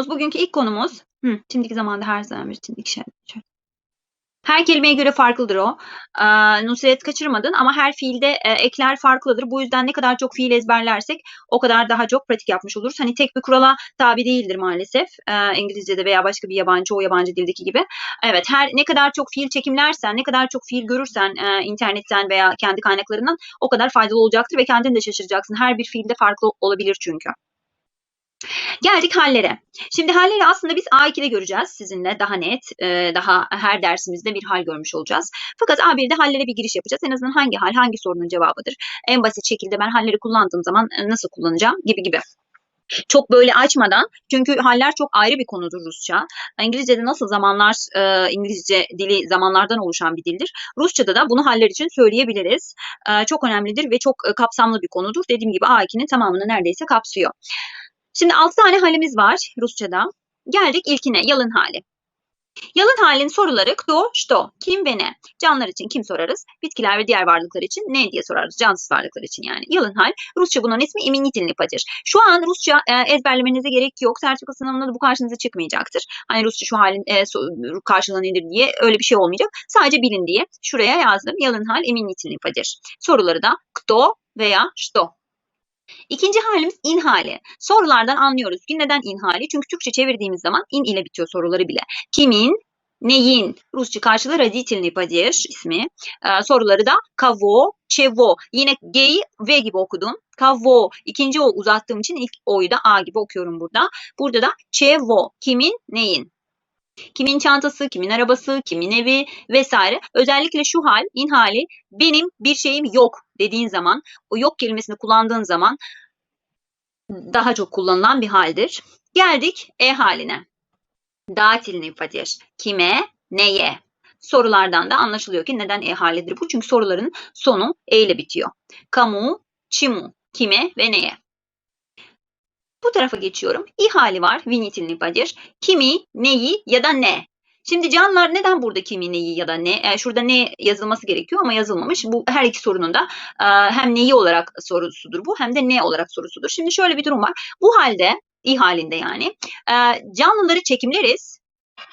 konumuz, bugünkü ilk konumuz, hı, şimdiki zamanda her zaman bir şimdiki şey. Her kelimeye göre farklıdır o. Ee, Nusret kaçırmadın ama her fiilde e, ekler farklıdır. Bu yüzden ne kadar çok fiil ezberlersek o kadar daha çok pratik yapmış oluruz. Hani tek bir kurala tabi değildir maalesef. Ee, İngilizce'de veya başka bir yabancı, o yabancı dildeki gibi. Evet, her ne kadar çok fiil çekimlersen, ne kadar çok fiil görürsen e, internetten veya kendi kaynaklarından o kadar faydalı olacaktır ve kendin de şaşıracaksın. Her bir fiilde farklı olabilir çünkü. Geldik hallere. Şimdi halleri aslında biz A2'de göreceğiz sizinle daha net, e, daha her dersimizde bir hal görmüş olacağız. Fakat A1'de hallere bir giriş yapacağız. En azından hangi hal, hangi sorunun cevabıdır? En basit şekilde ben halleri kullandığım zaman e, nasıl kullanacağım gibi gibi. Çok böyle açmadan çünkü haller çok ayrı bir konudur Rusça. İngilizce'de nasıl zamanlar, e, İngilizce dili zamanlardan oluşan bir dildir. Rusça'da da bunu haller için söyleyebiliriz. çok önemlidir ve çok kapsamlı bir konudur. Dediğim gibi A2'nin tamamını neredeyse kapsıyor. Şimdi 6 tane halimiz var Rusça'da. Geldik ilkine yalın hali. Yalın halin soruları kdo, što, kim ve ne. Canlar için kim sorarız? Bitkiler ve diğer varlıklar için ne diye sorarız? Cansız varlıklar için yani. Yalın hal. Rusça bunun ismi iminitinlipadir. Şu an Rusça e, ezberlemenize gerek yok. Sertifika sınavında da bu karşınıza çıkmayacaktır. Hani Rusça şu halin e, karşılığı nedir diye öyle bir şey olmayacak. Sadece bilin diye şuraya yazdım. Yalın hal iminitinlipadir. Soruları da kdo veya što İkinci halimiz in hali. Sorulardan anlıyoruz ki neden in hali? Çünkü Türkçe çevirdiğimiz zaman in ile bitiyor soruları bile. Kimin, neyin, Rusça karşılığı родительный падеж ismi. Ee, soruları da kavo, çevo. Yine G'yi V gibi okudum. Kavo. İkinci o uzattığım için ilk O'yu da A gibi okuyorum burada. Burada da çevo. Kimin, neyin. Kimin çantası, kimin arabası, kimin evi vesaire. Özellikle şu hal, in hali benim bir şeyim yok dediğin zaman, o yok kelimesini kullandığın zaman daha çok kullanılan bir haldir. Geldik e haline. Datil nifadir. Kime, neye? Sorulardan da anlaşılıyor ki neden e halidir bu? Çünkü soruların sonu e ile bitiyor. Kamu, çimu, kime ve neye? Bu tarafa geçiyorum. İ hali var. Vinitilini padir. Kimi, neyi ya da ne. Şimdi canlar neden burada kimi, neyi ya da ne? E, şurada ne yazılması gerekiyor ama yazılmamış. Bu her iki sorunun da e, hem neyi olarak sorusudur bu hem de ne olarak sorusudur. Şimdi şöyle bir durum var. Bu halde, i halinde yani e, canlıları çekimleriz.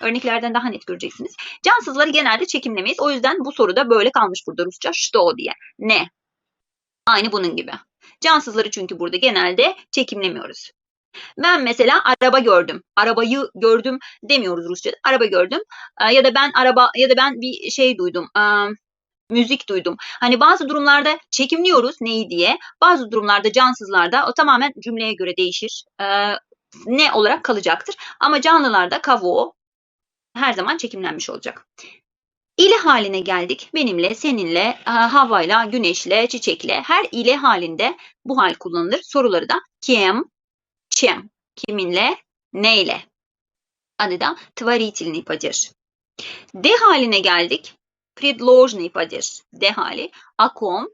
Örneklerden daha net göreceksiniz. Cansızları genelde çekimlemeyiz. O yüzden bu soruda böyle kalmış burada Rusça što diye. Ne? Aynı bunun gibi. Cansızları çünkü burada genelde çekimlemiyoruz. Ben mesela araba gördüm. Arabayı gördüm demiyoruz Rusça'da. Araba gördüm. Ee, ya da ben araba ya da ben bir şey duydum. Müzik duydum. Hani bazı durumlarda çekimliyoruz neyi diye. Bazı durumlarda cansızlarda o tamamen cümleye göre değişir. Ee, ne olarak kalacaktır. Ama canlılarda kavuo her zaman çekimlenmiş olacak. İle haline geldik. Benimle, seninle, e, havayla, güneşle, çiçekle her ile halinde bu hal kullanılır. Soruları da kim, чем, kiminle, neyle. Adı da tvarительный падеж. De haline geldik. Предложный падеж. De hali. A kom,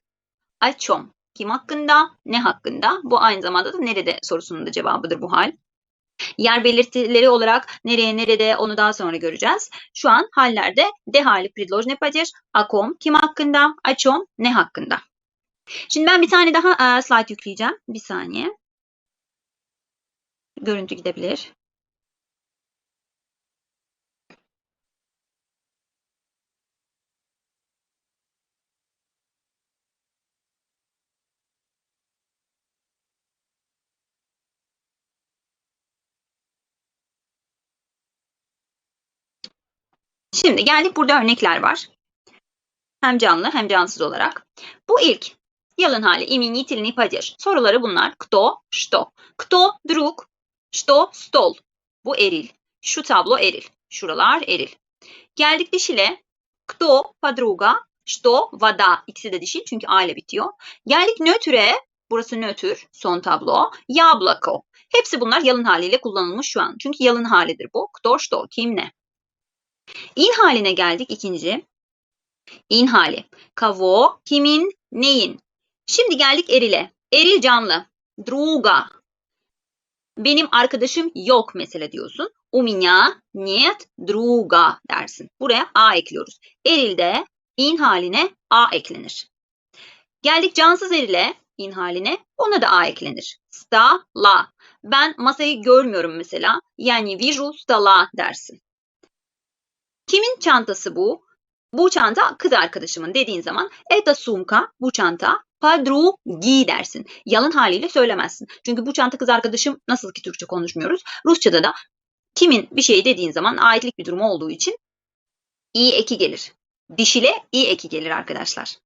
о чем. Kim hakkında, ne hakkında. Bu aynı zamanda da nerede sorusunun da cevabıdır bu hal. Yer belirtileri olarak nereye nerede onu daha sonra göreceğiz. Şu an hallerde de hali предложный падеж, о kom, kim hakkında, о чем, ne hakkında. Şimdi ben bir tane daha e, slide yükleyeceğim. Bir saniye görüntü gidebilir. Şimdi geldik burada örnekler var. Hem canlı hem cansız olarak. Bu ilk yalın hali iminительный падеж. Soruları bunlar. Кто, что. Кто, друг, Что stol. Bu eril. Şu tablo eril. Şuralar eril. Geldik dişile. Kto подруга. Что vada. İkisi de dişil çünkü a ile bitiyor. Geldik nötre. Burası nötr. Son tablo. Yablako. Hepsi bunlar yalın haliyle kullanılmış şu an. Çünkü yalın halidir bu. Kto, što, kim, ne. İn haline geldik ikinci. İn hali. Kavo, kimin, neyin. Şimdi geldik erile. Eril canlı. Druga. Benim arkadaşım yok mesela diyorsun. У меня нет друга dersin. Buraya a ekliyoruz. Erilde in haline a eklenir. Geldik cansız erile. in haline ona da a eklenir. Stala. Ben masayı görmüyorum mesela. Yani viju stala dersin. Kimin çantası bu? Bu çanta kız arkadaşımın dediğin zaman eta sumka bu çanta padrugi dersin. Yalın haliyle söylemezsin. Çünkü bu çanta kız arkadaşım nasıl ki Türkçe konuşmuyoruz. Rusçada da kimin bir şey dediğin zaman aitlik bir durum olduğu için i eki gelir. Dişile i eki gelir arkadaşlar.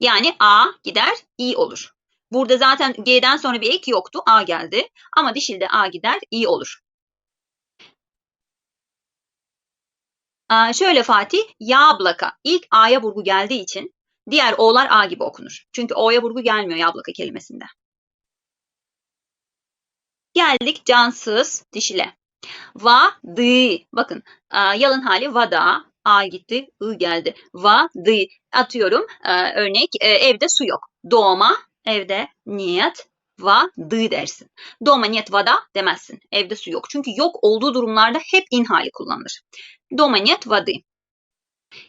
Yani a gider i olur. Burada zaten g'den sonra bir ek yoktu. A geldi. Ama dişilde a gider i olur. Aa, şöyle Fatih, yablaka. İlk a'ya vurgu geldiği için Diğer O'lar A gibi okunur. Çünkü O'ya vurgu gelmiyor yablaka kelimesinde. Geldik cansız dişile. Va dı. Bakın e, yalın hali vada. A gitti, ı geldi. Va dı. Atıyorum e, örnek e, evde su yok. Doğma evde niyet va dı dersin. Doğma niyet vada demezsin. Evde su yok. Çünkü yok olduğu durumlarda hep in hali kullanılır. Doğma niyet vadı.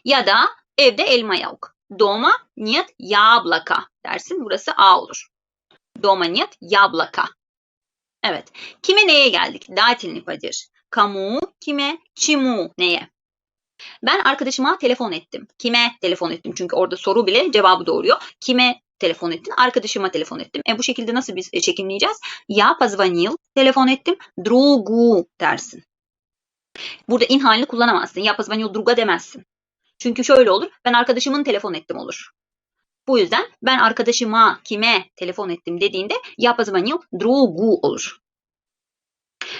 Ya da evde elma yok. Дома нет яблока dersin. Burası A olur. Дома нет яблока. Evet. Kime neye geldik? Datelini padir. Kamu, kime, çimu, neye? Ben arkadaşıma telefon ettim. Kime telefon ettim? Çünkü orada soru bile cevabı doğuruyor. Kime telefon ettin? Arkadaşıma telefon ettim. E bu şekilde nasıl biz çekimleyeceğiz? Ya позвонил, telefon ettim. Другу dersin. Burada in halini kullanamazsın. Ya позвонил друга demezsin. Çünkü şöyle olur. Ben arkadaşımın telefon ettim olur. Bu yüzden ben arkadaşıma kime telefon ettim dediğinde yapazmanil drugu olur.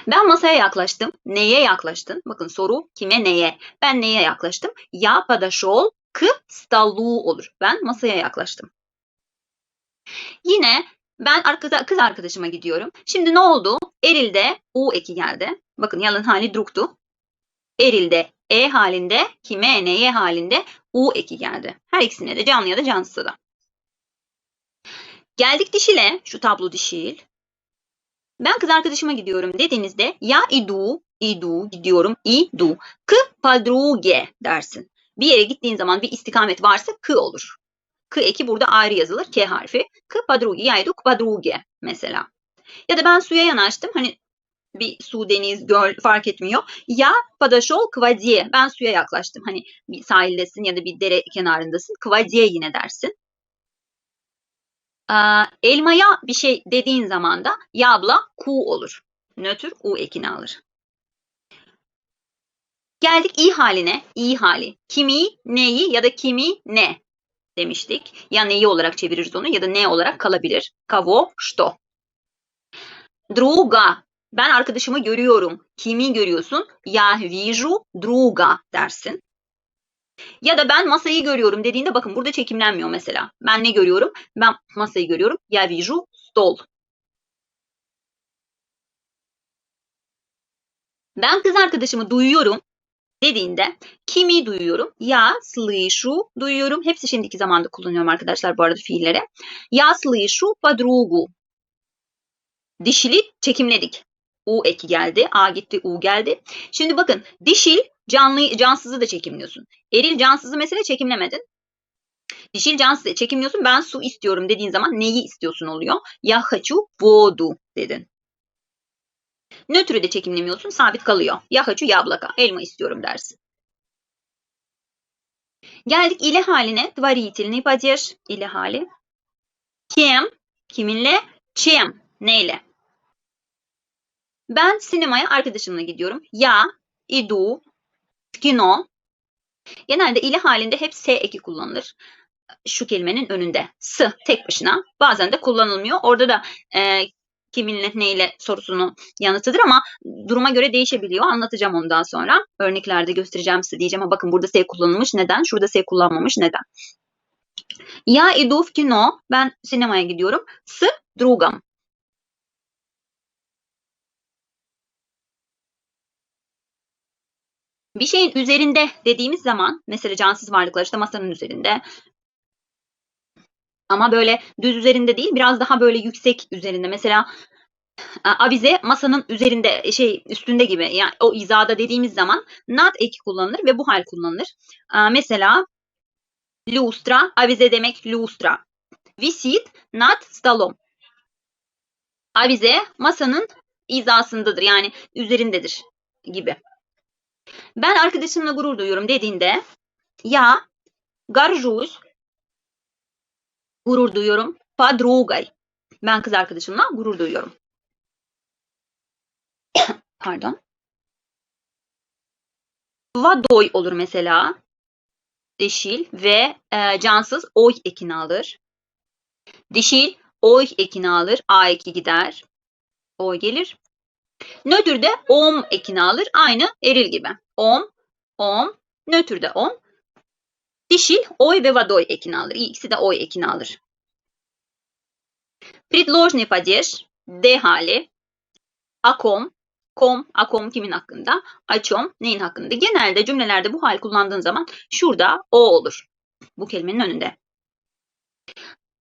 Ben masaya yaklaştım. Neye yaklaştın? Bakın soru kime neye? Ben neye yaklaştım? Ya padaşol k stalu olur. Ben masaya yaklaştım. Yine ben arkada, kız arkadaşıma gidiyorum. Şimdi ne oldu? Eril'de u eki geldi. Bakın yalın hali druktu. Eril'de E halinde, kime neye halinde U eki geldi. Her ikisine de canlı ya da cansız da. Geldik dişile. Şu tablo dişil. Ben kız arkadaşıma gidiyorum dediğinizde ya idu, idu gidiyorum, idu. K padruge dersin. Bir yere gittiğin zaman bir istikamet varsa k olur. K eki burada ayrı yazılır. K harfi. K padruge ya idu padruge mesela. Ya da ben suya yanaştım. Hani bir su, deniz, göl fark etmiyor. Ya padaşol kvadiye. Ben suya yaklaştım. Hani bir sahildesin ya da bir dere kenarındasın. Kvadiye yine dersin. Elmaya bir şey dediğin zaman da yabla ku olur. Nötr u ekini alır. Geldik i haline. i hali. Kimi, neyi ya da kimi, ne demiştik. Ya neyi olarak çeviririz onu ya da ne olarak kalabilir. Kavo, što. Druga ben arkadaşımı görüyorum. Kimi görüyorsun? Ya viju druga dersin. Ya da ben masayı görüyorum dediğinde bakın burada çekimlenmiyor mesela. Ben ne görüyorum? Ben masayı görüyorum. Ya viju stol. Ben kız arkadaşımı duyuyorum dediğinde kimi duyuyorum? Ya слышу duyuyorum. Hepsi şimdiki zamanda kullanıyorum arkadaşlar bu arada fiillere. Ya слышу подругу. Dişili çekimledik. U eki geldi. A gitti U geldi. Şimdi bakın dişil canlı, cansızı da çekimliyorsun. Eril cansızı mesela çekimlemedin. Dişil cansızı çekimliyorsun. Ben su istiyorum dediğin zaman neyi istiyorsun oluyor? Ya haçu vodu dedin. Nötrü de çekimlemiyorsun. Sabit kalıyor. Ya haçu yablaka. Elma istiyorum dersin. Geldik ile haline. Dvaritil ne badir? İle hali. Kim? Kiminle? Çim. Neyle? Ben sinemaya arkadaşımla gidiyorum. Ya, idu, kino. Genelde ili halinde hep S eki kullanılır. Şu kelimenin önünde. S tek başına. Bazen de kullanılmıyor. Orada da e, kiminle neyle sorusunu yanıtıdır ama duruma göre değişebiliyor. Anlatacağım ondan sonra. Örneklerde göstereceğim size diyeceğim ama bakın burada S kullanılmış. Neden? Şurada S kullanmamış. Neden? Ya idu в kino. Ben sinemaya gidiyorum. S drugam. Bir şeyin üzerinde dediğimiz zaman mesela cansız varlıklar işte masanın üzerinde ama böyle düz üzerinde değil biraz daha böyle yüksek üzerinde mesela e, avize masanın üzerinde e, şey üstünde gibi yani o izada dediğimiz zaman not eki kullanılır ve bu hal kullanılır. E, mesela lustra avize demek lustra. Visit not stalom. Avize masanın izasındadır yani üzerindedir gibi. Ben arkadaşımla gurur duyuyorum dediğinde ya горжусь gurur duyuyorum подругой. Ben kız arkadaşımla gurur duyuyorum. Pardon. Vadoy olur mesela. Dişil ve e, cansız oy ekini alır. Dişil oy ekini alır. A eki gider. Oy gelir. Nötrde om ekini alır. Aynı eril gibi. Om, om, nötrde om. Dişil oy ve vadoy ekini alır. İkisi de oy ekini alır. Предложный падеж, D hali. Akom, kom, akom kimin hakkında? Açom neyin hakkında? Genelde cümlelerde bu hal kullandığın zaman şurada o olur. Bu kelimenin önünde.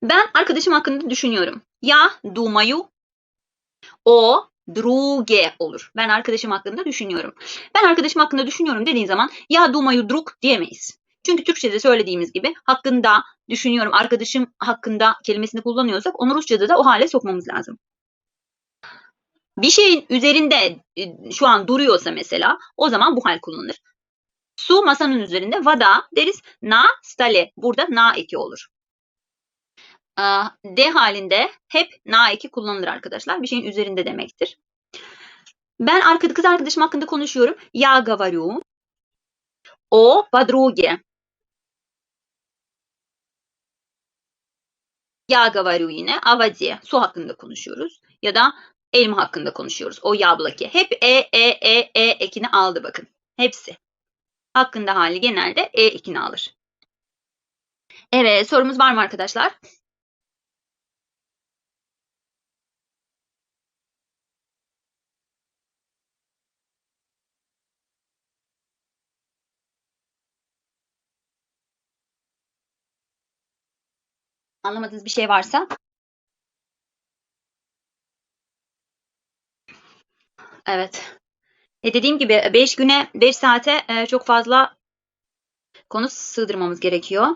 Ben arkadaşım hakkında düşünüyorum. Ya думаю, o druge olur. Ben arkadaşım hakkında düşünüyorum. Ben arkadaşım hakkında düşünüyorum dediğin zaman ya dumayu druk diyemeyiz. Çünkü Türkçe'de söylediğimiz gibi hakkında düşünüyorum arkadaşım hakkında kelimesini kullanıyorsak onu Rusça'da da o hale sokmamız lazım. Bir şeyin üzerinde e, şu an duruyorsa mesela o zaman bu hal kullanılır. Su masanın üzerinde vada deriz. Na stale burada na eki olur. D halinde hep na eki kullanılır arkadaşlar. Bir şeyin üzerinde demektir. Ben arkada, kız arkadaşım hakkında konuşuyorum. Ya говорю o подруге. Ya говорю yine avadi. Su hakkında konuşuyoruz. Ya da elma hakkında konuşuyoruz. O yablaki. Hep e, e, e, e ekini aldı bakın. Hepsi. Hakkında hali genelde e ekini alır. Evet sorumuz var mı arkadaşlar? Anlamadığınız bir şey varsa Evet. E dediğim gibi 5 güne 5 saate e, çok fazla konu sığdırmamız gerekiyor.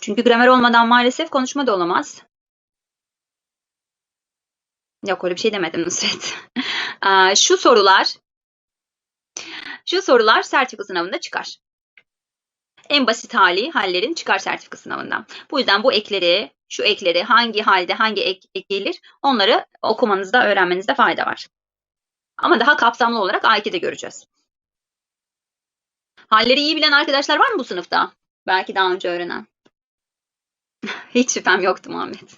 Çünkü gramer olmadan maalesef konuşma da olamaz. Yok öyle bir şey demedim Nusret. şu sorular şu sorular sertifika sınavında çıkar. En basit hali hallerin çıkar sertifika sınavından. Bu yüzden bu ekleri, şu ekleri hangi halde hangi ek, ek gelir onları okumanızda, öğrenmenizde fayda var. Ama daha kapsamlı olarak A2'de göreceğiz. Halleri iyi bilen arkadaşlar var mı bu sınıfta? Belki daha önce öğrenen. Hiç şüphem yoktu Muhammed.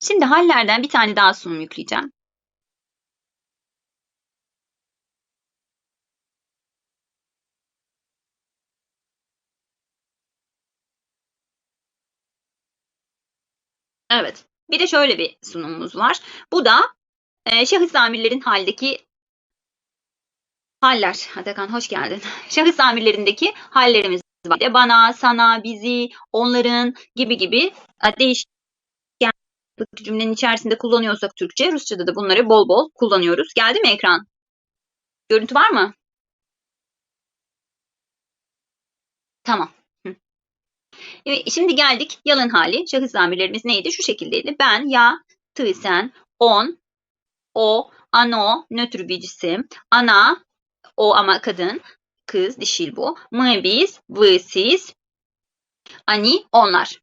Şimdi hallerden bir tane daha sunum yükleyeceğim. Evet. Bir de şöyle bir sunumumuz var. Bu da e, şahıs amirlerin haldeki haller. Atakan hoş geldin. Şahıs amirlerindeki hallerimiz var. De bana, sana, bizi, onların gibi gibi değişken cümlenin içerisinde kullanıyorsak Türkçe, Rusça'da da bunları bol bol kullanıyoruz. Geldi mi ekran? Görüntü var mı? Tamam. Şimdi geldik yalın hali. Şahıs zamirlerimiz neydi? Şu şekildeydi. Ben, ya, tı, sen, on, o, ano, nötr bir cisim, ana, o ama kadın, kız, dişil bu. Mı, biz, vı, siz, ani, onlar.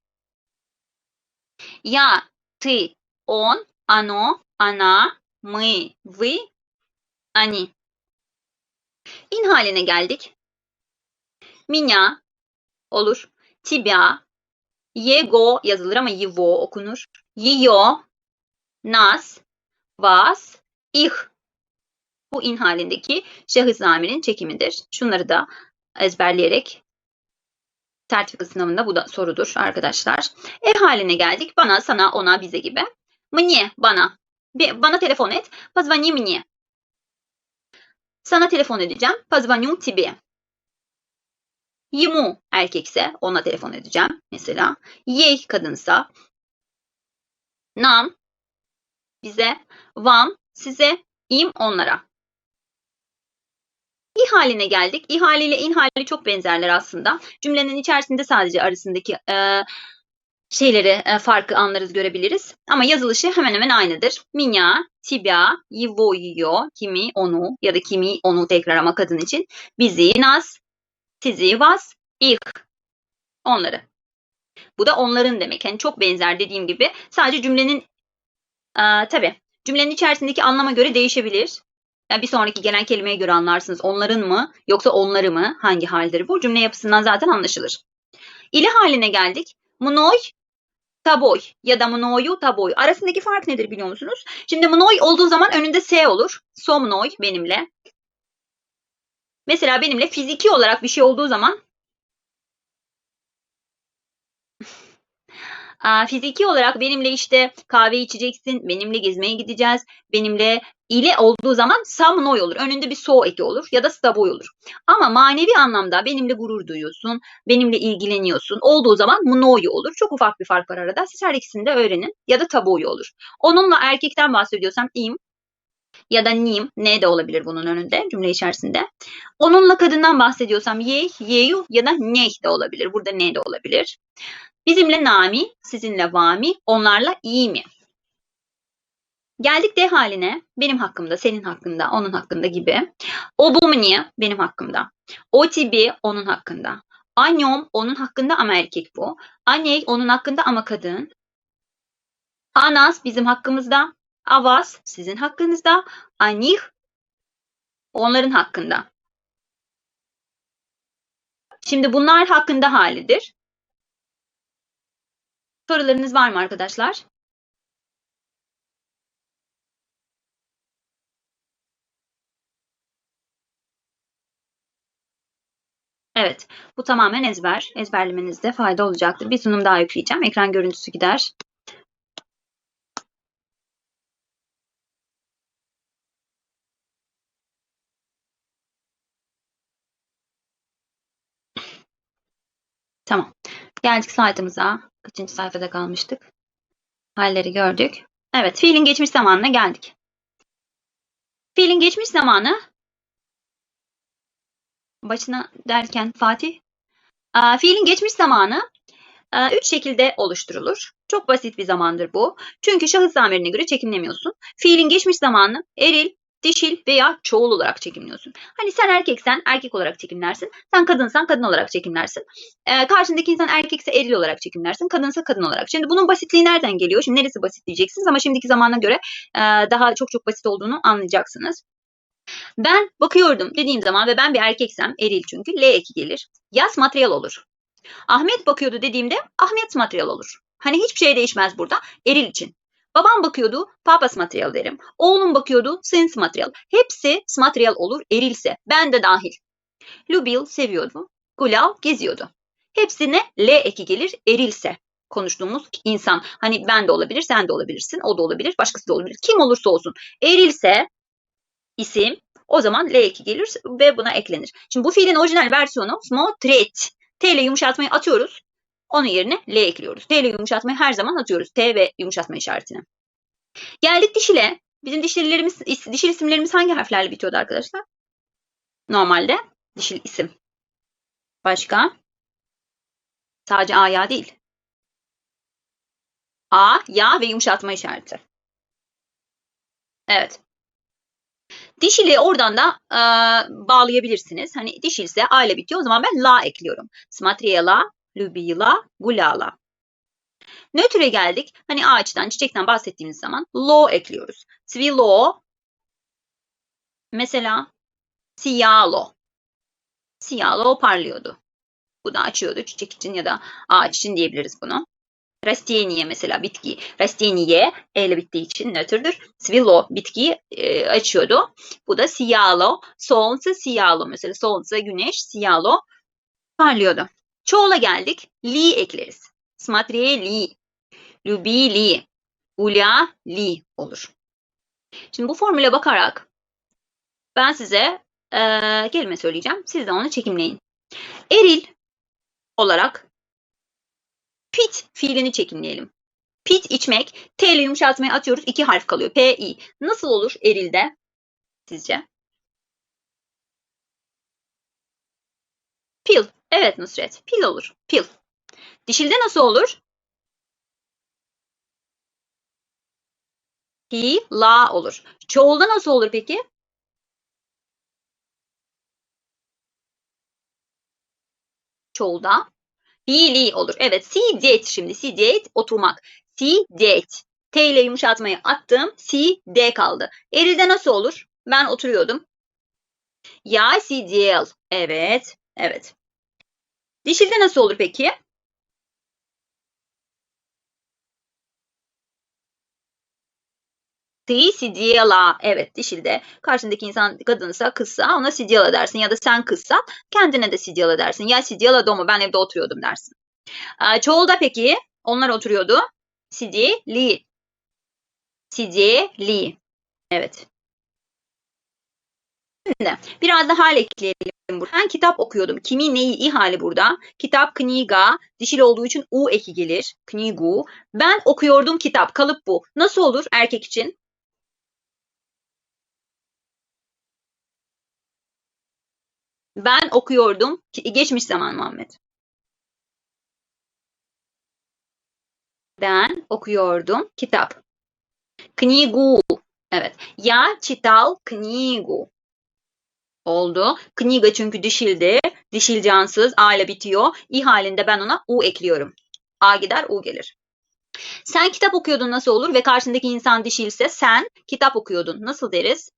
Ya, tı, on, ano, ana, mı, vı, ani. İn haline geldik. Minya olur. Tibia, Yego yazılır ama Yivo okunur. Yiyo, Nas, Vas, ih. Bu in halindeki şahıs zamirin çekimidir. Şunları da ezberleyerek sertifika sınavında bu da sorudur arkadaşlar. E haline geldik. Bana, sana, ona, bize gibi. Мне, bana. Bana telefon et. Позвони мне. Sana telefon edeceğim. Позвоню тебе. Yimu erkekse ona telefon edeceğim mesela. Yey kadınsa nam bize, vam size, im onlara. İ haline geldik. İ haliyle in hali çok benzerler aslında. Cümlenin içerisinde sadece arasındaki e, şeyleri, e, farkı anlarız, görebiliriz. Ama yazılışı hemen hemen aynıdır. Minya, tibia, yivo, yiyo, kimi, onu ya da kimi, onu tekrar ama kadın için. Bizi, nas, sizi, vas, ich. Onları. Bu da onların demek. Yani çok benzer dediğim gibi. Sadece cümlenin e, tabii cümlenin içerisindeki anlama göre değişebilir. Yani bir sonraki gelen kelimeye göre anlarsınız. Onların mı yoksa onları mı? Hangi haldir bu? Cümle yapısından zaten anlaşılır. İli haline geldik. Mnoy, taboy ya da mnoyu taboy. Arasındaki fark nedir biliyor musunuz? Şimdi mnoy olduğu zaman önünde s olur. Somnoy benimle. Mesela benimle fiziki olarak bir şey olduğu zaman fiziki olarak benimle işte kahve içeceksin, benimle gezmeye gideceğiz, benimle ile olduğu zaman samnoy olur. Önünde bir so eki olur ya da staboy olur. Ama manevi anlamda benimle gurur duyuyorsun, benimle ilgileniyorsun olduğu zaman mnoy olur. Çok ufak bir fark var arada. Siz her ikisini de öğrenin ya da taboy olur. Onunla erkekten bahsediyorsam im ya da nim, ne de olabilir bunun önünde cümle içerisinde. Onunla kadından bahsediyorsam ye, yeyu ya da neh de olabilir. Burada ne de olabilir. Bizimle nami, sizinle vami, onlarla iyi mi? Geldik de haline. Benim hakkımda, senin hakkında, onun hakkında gibi. O bu niye? Benim hakkımda. O tibi onun hakkında. Anyom onun hakkında ama erkek bu. Aney onun hakkında ama kadın. Anas bizim hakkımızda. Avas sizin hakkınızda. Anih onların hakkında. Şimdi bunlar hakkında halidir. Sorularınız var mı arkadaşlar? Evet, bu tamamen ezber. Ezberlemenizde fayda olacaktır. Bir sunum daha yükleyeceğim. Ekran görüntüsü gider. Tamam. Geldik slaytımıza. Kaçıncı sayfada kalmıştık? Halleri gördük. Evet, fiilin geçmiş zamanına geldik. Fiilin geçmiş zamanı başına derken Fatih. Aa, fiilin geçmiş zamanı e, üç şekilde oluşturulur. Çok basit bir zamandır bu. Çünkü şahıs zamirine göre çekimlemiyorsun. Fiilin geçmiş zamanı eril, dişil veya çoğul olarak çekimliyorsun. Hani sen erkeksen erkek olarak çekimlersin. Sen kadınsan kadın olarak çekimlersin. Ee, karşındaki insan erkekse eril olarak çekimlersin. Kadınsa kadın olarak. Şimdi bunun basitliği nereden geliyor? Şimdi neresi basit diyeceksiniz ama şimdiki zamana göre e, daha çok çok basit olduğunu anlayacaksınız. Ben bakıyordum dediğim zaman ve ben bir erkeksem eril çünkü L eki gelir. Yas materyal olur. Ahmet bakıyordu dediğimde Ahmet materyal olur. Hani hiçbir şey değişmez burada eril için. Babam bakıyordu papas materyal derim. Oğlum bakıyordu sens materyal. Hepsi materyal olur erilse. Ben de dahil. Lubil seviyordu. Gulav geziyordu. Hepsine L eki gelir erilse konuştuğumuz insan. Hani ben de olabilir, sen de olabilirsin, o da olabilir, başkası da olabilir. Kim olursa olsun. Erilse isim o zaman L eki gelir ve buna eklenir. Şimdi bu fiilin orijinal versiyonu smotret. T ile yumuşatmayı atıyoruz. Onun yerine L ekliyoruz. T ile yumuşatmayı her zaman atıyoruz. T ve yumuşatma işaretine. Geldik dişile. Bizim dişillerimiz, dişil isimlerimiz hangi harflerle bitiyordu arkadaşlar? Normalde dişil isim. Başka? Sadece A, ya değil. A, ya ve yumuşatma işareti. Evet. Dişili oradan da e, bağlayabilirsiniz. Hani dişilse A ile bitiyor. O zaman ben la ekliyorum. Smatriela, lubila, gulala. Nötre geldik. Hani ağaçtan, çiçekten bahsettiğimiz zaman lo ekliyoruz. Svilo mesela siyalo. Siyalo parlıyordu. Bu da açıyordu çiçek için ya da ağaç için diyebiliriz bunu. Rasteniye mesela bitki. Rasteniye e ile bittiği için nötrdür. Svilo bitkiyi e, açıyordu. Bu da siyalo. Solnsa siyalo mesela. Solnsa güneş, siyalo parlıyordu. Çoğula geldik. Li ekleriz. Smatriye li. Lubili. Ula li olur. Şimdi bu formüle bakarak ben size e, kelime söyleyeceğim. Siz de onu çekimleyin. Eril olarak pit fiilini çekimleyelim. Pit içmek. T ile yumuşatmayı atıyoruz. iki harf kalıyor. P, I. Nasıl olur erilde sizce? Pil. Evet Nusret. Pil olur. Pil. Dişilde nasıl olur? Pi, la olur. Çoğulda nasıl olur peki? Çoğulda fiili olur. Evet, sidet şimdi. Sidet oturmak. Sidet. T ile yumuşatmayı attım. Si, D kaldı. Erilde nasıl olur? Ben oturuyordum. Ya sidel. Evet. Evet. Dişilde nasıl olur peki? Ti sidiela. Evet dişilde. Karşındaki insan kadınsa kızsa ona sidiela dersin. Ya da sen kızsa kendine de sidiela dersin. Ya sidiela domo ben evde oturuyordum dersin. Çoğulda peki onlar oturuyordu. Sidili. Sidili. Evet. Şimdi biraz da hal ekleyelim. burada. Ben kitap okuyordum. Kimi neyi i hali burada. Kitap kniga. Dişil olduğu için u eki gelir. Knigu. Ben okuyordum kitap. Kalıp bu. Nasıl olur erkek için? Ben okuyordum. Geçmiş zaman Muhammed. Ben okuyordum kitap. Knigu. Evet. Ya çital knigu. Oldu. Kniga çünkü dişildi. Dişil cansız. A ile bitiyor. İ halinde ben ona U ekliyorum. A gider U gelir. Sen kitap okuyordun nasıl olur ve karşındaki insan dişilse sen kitap okuyordun. Nasıl deriz?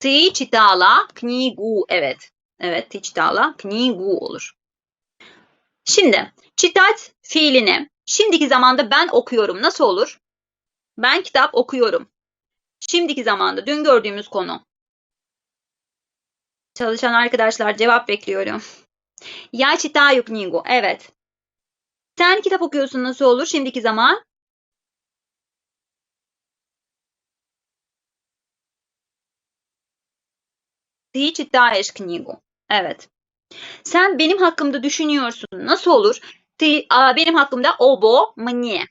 Ty czytała knigu. Evet. Evet. Ty czytała knigu olur. Şimdi çitat fiiline şimdiki zamanda ben okuyorum nasıl olur? Ben kitap okuyorum. Şimdiki zamanda dün gördüğümüz konu. Çalışan arkadaşlar cevap bekliyorum. Ya читаю knigu. Evet. Sen kitap okuyorsun nasıl olur şimdiki zaman? Ты читаешь книгу. Evet. Sen benim hakkımda düşünüyorsun. Nasıl olur? Benim hakkımda obo mnie.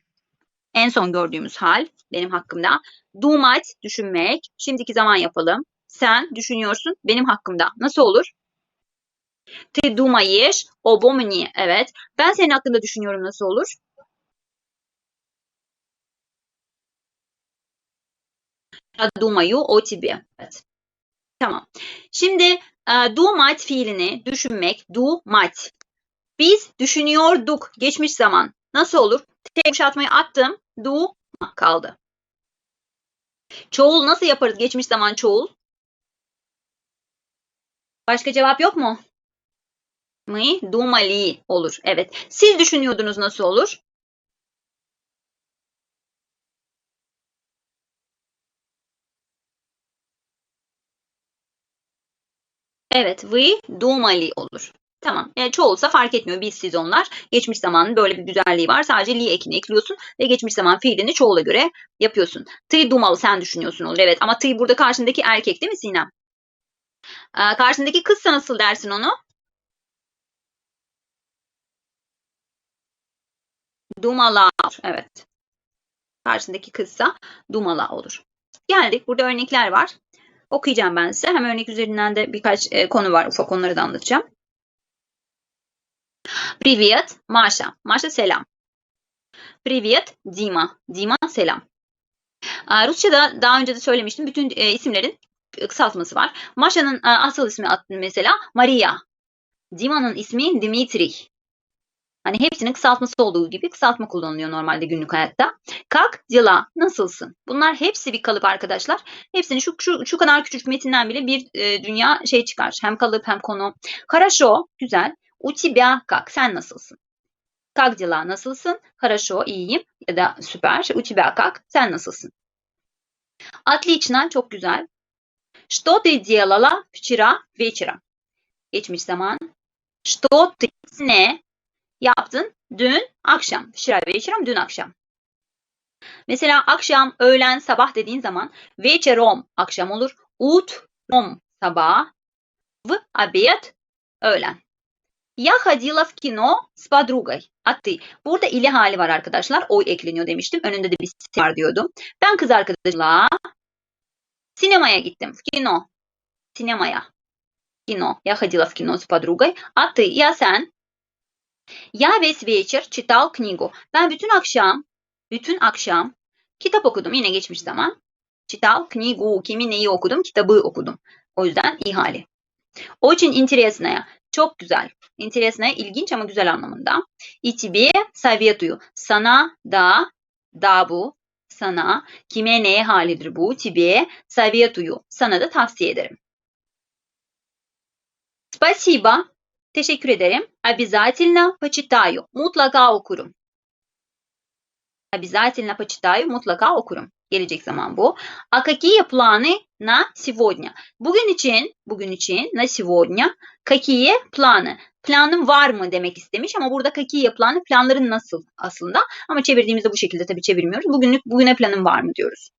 En son gördüğümüz hal benim hakkımda. Dumat düşünmek. Şimdiki zaman yapalım. Sen düşünüyorsun benim hakkımda. Nasıl olur? Te dumayış obo mnie. Evet. Ben senin hakkında düşünüyorum nasıl olur? Dumayu o tibi. Evet. Tamam. Şimdi e, do mat fiilini düşünmek. Do mat. Biz düşünüyorduk geçmiş zaman. Nasıl olur? T kuşatmayı şey attım. Du kaldı. Çoğul nasıl yaparız geçmiş zaman çoğul? Başka cevap yok mu? Mı? Dumali olur. Evet. Siz düşünüyordunuz nasıl olur? Evet. Vi dumali olur. Tamam. Yani çoğulsa fark etmiyor. Biz, siz, onlar. Geçmiş zamanın böyle bir güzelliği var. Sadece li ekini ekliyorsun ve geçmiş zaman fiilini çoğula göre yapıyorsun. Ty dumalı sen düşünüyorsun olur. Evet ama ty burada karşındaki erkek değil mi Sinem? Ee, karşındaki kızsa nasıl dersin onu? Dumala. Evet. Karşındaki kızsa dumala olur. Geldik. Burada örnekler var. Okuyacağım ben size. Hem örnek üzerinden de birkaç e, konu var. Ufak onları da anlatacağım. Привет, Маша. Маша selam. Привет, Dima. Dima selam. Rusça'da daha önce de söylemiştim. Bütün e, isimlerin kısaltması var. Masha'nın e, asıl ismi mesela Maria. Dima'nın ismi Dimitri. Hani hepsinin kısaltması olduğu gibi kısaltma kullanılıyor normalde günlük hayatta. Kalk, dila, nasılsın? Bunlar hepsi bir kalıp arkadaşlar. Hepsini şu, şu, şu kadar küçük metinden bile bir e, dünya şey çıkar. Hem kalıp hem konu. Хорошо, güzel. У тебя как? Sen nasılsın? Как дела? Nasılsın? Хорошо, iyiyim. Ya da süper. У тебя как? Sen nasılsın? Отлично, çok güzel. Что ты делала вчера вечером? Geçmiş zaman. Что ты ne yaptın dün akşam? Вчера вечером dün akşam. Mesela akşam, öğlen, sabah dediğin zaman вечером akşam olur. Утром sabah. В обед öğlen. Я ходила в кино с подругой. А ты? Burada ili hali var arkadaşlar. Oy ekleniyor demiştim. Önünde de bir s var diyordum. Ben kız arkadaşımla sinemaya gittim. В кино. Sinemaya. Кино. Я ходила в кино с подругой. А ты? Ya sen? Я весь вечер читал книгу. Ben bütün akşam, bütün akşam kitap okudum. Yine geçmiş zaman. Читал книгу. Kimi neyi okudum? Kitabı okudum. O yüzden ihale. Очень интересная. Çok güzel. Интересная ilginç ama güzel anlamında. И тебе советую. Sana da, da bu, sana, kime neye halidir bu? Тебе советую. Sana da tavsiye ederim. Спасибо. Teşekkür ederim. Обязательно почитаю. Mutlaka okurum. Обязательно почитаю. Mutlaka okurum. Gelecek zaman bu. А какие планы на сегодня? Bugün için, bugün için на сегодня какие планы? Planım var mı demek istemiş ama burada какие planı planların nasıl aslında ama çevirdiğimizde bu şekilde tabii çevirmiyoruz. Bugünlük bugüne planım var mı diyoruz.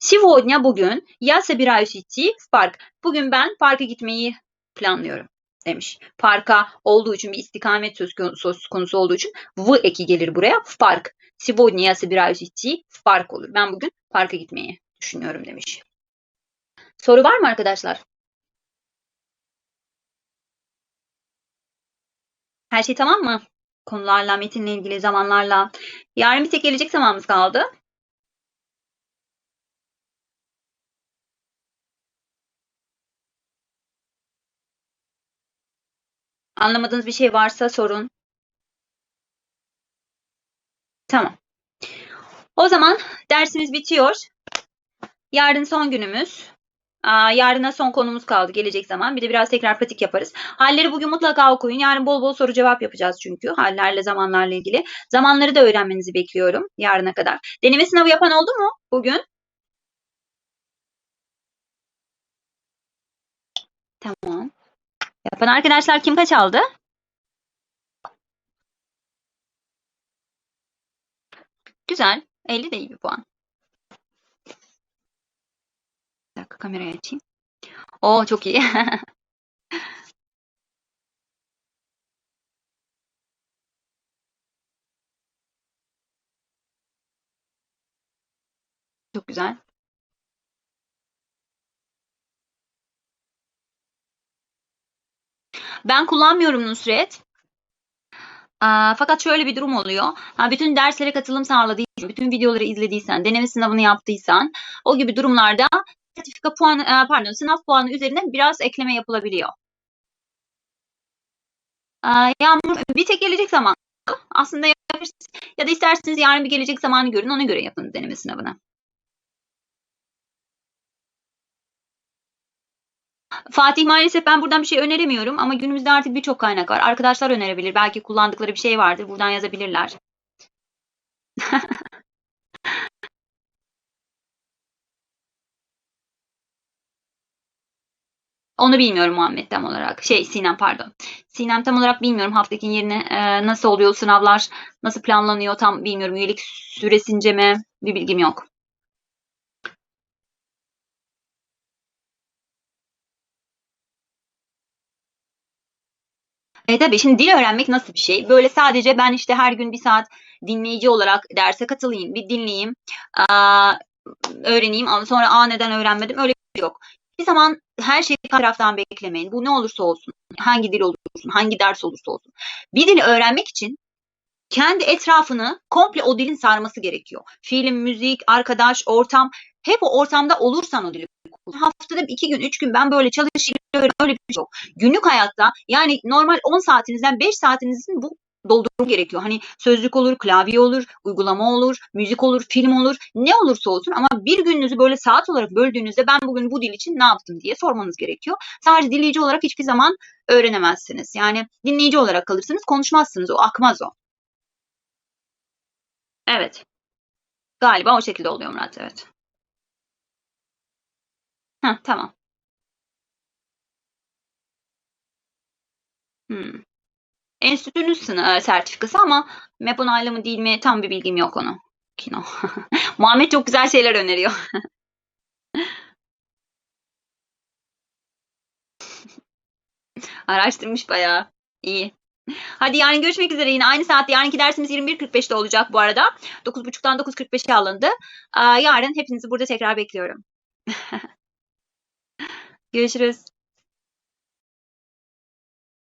Сегодня bugün я собираюсь идти в парк. Bugün ben parka gitmeyi planlıyorum demiş. Parka olduğu için bir istikamet söz konusu, söz konusu olduğu için v eki gelir buraya. В park. Сегодня я собираюсь идти в парк olur. Ben bugün parka gitmeyi düşünüyorum demiş. Soru var mı arkadaşlar? Her şey tamam mı? Konularla, metinle ilgili zamanlarla. Yarın bir tek gelecek zamanımız kaldı. Anlamadığınız bir şey varsa sorun. Tamam. O zaman dersimiz bitiyor. Yarın son günümüz. Yarına son konumuz kaldı gelecek zaman. Bir de biraz tekrar pratik yaparız. Halleri bugün mutlaka okuyun. Yarın bol bol soru cevap yapacağız çünkü. Hallerle zamanlarla ilgili. Zamanları da öğrenmenizi bekliyorum yarına kadar. Deneme sınavı yapan oldu mu bugün? Tamam. Yapan arkadaşlar kim kaç aldı? Güzel. 50 de iyi bir puan. Bir dakika kamerayı açayım. Oo çok iyi. Çok güzel. Ben kullanmıyorum Nusret. Fakat şöyle bir durum oluyor. Ha, bütün derslere katılım sağladıysan, bütün videoları izlediysen, deneme sınavını yaptıysan o gibi durumlarda sertifika puanı, e, pardon sınav puanı üzerine biraz ekleme yapılabiliyor. Yağmur bir tek gelecek zaman aslında yapabilirsiniz. Ya da isterseniz yarın bir gelecek zamanı görün ona göre yapın deneme sınavını. Fatih maalesef ben buradan bir şey öneremiyorum ama günümüzde artık birçok kaynak var. Arkadaşlar önerebilir. Belki kullandıkları bir şey vardır. Buradan yazabilirler. Onu bilmiyorum Muhammed tam olarak. Şey Sinem pardon. Sinem tam olarak bilmiyorum haftakin yerine e, nasıl oluyor sınavlar, nasıl planlanıyor tam bilmiyorum. Üyelik süresince mi bir bilgim yok. E tabii şimdi dil öğrenmek nasıl bir şey? Böyle sadece ben işte her gün bir saat dinleyici olarak derse katılayım, bir dinleyeyim, aa, öğreneyim ama sonra aa neden öğrenmedim öyle bir şey yok. Bir zaman her şeyi taraftan beklemeyin. Bu ne olursa olsun, hangi dil olursun, hangi ders olursa olsun. Bir dili öğrenmek için kendi etrafını komple o dilin sarması gerekiyor. Film, müzik, arkadaş, ortam hep o ortamda olursan o dili kullan. Haftada iki gün, üç gün ben böyle çalışayım öyle bir şey yok. Günlük hayatta yani normal 10 saatinizden 5 saatinizin bu doldurmak gerekiyor. Hani sözlük olur, klavye olur, uygulama olur, müzik olur, film olur, ne olursa olsun ama bir gününüzü böyle saat olarak böldüğünüzde ben bugün bu dil için ne yaptım diye sormanız gerekiyor. Sadece dinleyici olarak hiçbir zaman öğrenemezsiniz. Yani dinleyici olarak kalırsınız, konuşmazsınız, o akmaz o. Evet. Galiba o şekilde oluyor Murat, evet. Heh, tamam. Hmm. Enstitünün sını- e, sertifikası ama MEP onaylı mı değil mi tam bir bilgim yok onu. Kino. Muhammed çok güzel şeyler öneriyor. Araştırmış bayağı. İyi. Hadi yarın görüşmek üzere yine aynı saatte. Yarınki dersimiz 21.45'te olacak bu arada. 9.30'dan 9.45'e alındı. Yarın hepinizi burada tekrar bekliyorum. Görüşürüz.